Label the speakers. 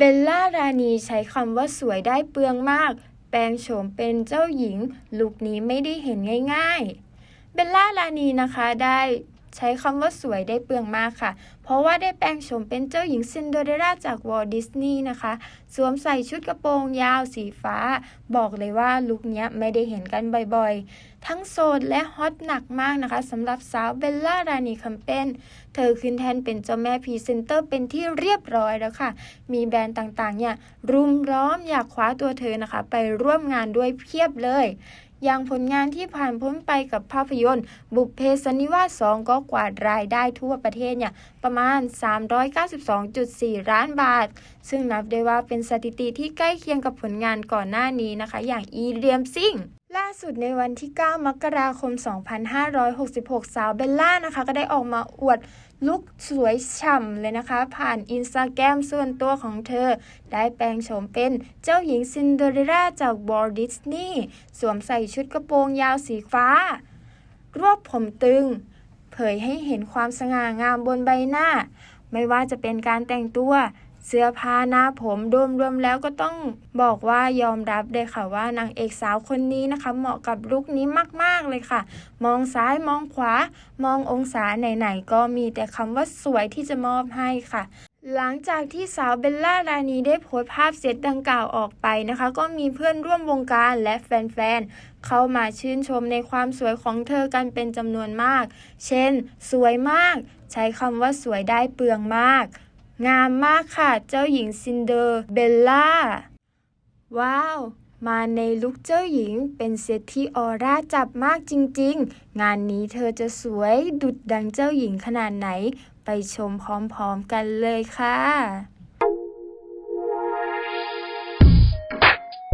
Speaker 1: เบลล่ารานีใช้คำว่าสวยได้เปลืองมาก แปลงโฉมเป็นเจ้าหญิง ลุคนี้ไม่ได้เห็นง่าย ๆ เบลล่ารานีนะคะได้ ใช้คำว่าสวยได้เปลืองมากค่ะ เพราะว่าได้แปลงโฉมเป็นเจ้าหญิงซินเดอเรลล่าจากวอลดิสนีย์นะคะ สวมใส่ชุดกระโปรงยาวสีฟ้า บอกเลยว่าลุคนี้ไม่ได้เห็นกันบ่อยๆ ทั้งโสดและฮอตหนักมากนะคะสำหรับสาวเบลล่ารานีคัมเปนเธอขึ้นแทนเป็นเจ้าแม่พรีเซนเตอร์เป็นที่เรียบร้อยแล้วค่ะ มีแบรนด์ต่างๆเนี่ยรุมล้อมอยากคว้าตัวเธอนะคะ ไปร่วมงานด้วยเพียบเลย อย่างผลงานที่ผ่านพ้นไปกับภาพยนตร์ บุพเพสันนิวาส 2 ก็กวาดรายได้ทั่วประเทศเนี่ยประมาณ 392.4 ล้านบาท ซึ่งนับได้ว่าเป็นสถิติที่ใกล้เคียงกับผลงานก่อนหน้านี้นะคะ อย่างอีเลียมซิงาสุดในวันที่ 9 มกราคม 2566 สาวเบลล่านะคะ ก็ได้ออกมาอวดลุคสวยฉ่ำเลยนะคะ ผ่านอินสตาแกรมส่วนตัวของเธอ ได้แปลงโฉมเป็นเจ้าหญิงซินเดอเรลล่าจากวอลดิสนีย์สวมใส่ชุดกระโปรงยาวสีฟ้า รวบผมตึง เผยให้เห็นความสง่างามบนใบหน้า ไม่ว่าจะเป็นการแต่งตัว เสื้อผ้าหน้าผมรวมๆแล้วก็ต้องบอกว่ายอมรับเลยค่ะว่านางเอกสาวคนนี้นะคะ เหมาะกับลุคนี้มากๆเลยค่ะ มองซ้ายมองขวา มององศาไหนๆก็มีแต่คำว่าสวยที่จะมอบให้ค่ะหลังจากที่สาวเบลล่ารานีได้โพสต์ภาพเซตดังกล่าวออกไปนะคะ ก็มีเพื่อนร่วมวงการและแฟนๆ เข้ามาชื่นชมในความสวยของเธอกันเป็นจำนวนมาก เช่น สวยมาก ใช้คำว่าสวยได้เปลืองมาก งามมากค่ะ เจ้าหญิงซินเดอร์เบลล่า ว้าว มาในลุคเจ้าหญิงเป็นเซตที่ออร่าจับมากจริงๆ งานนี้เธอจะสวยดุดดังเจ้าหญิงขนาดไหน ไปชมพร้อมๆกันเลยค่ะ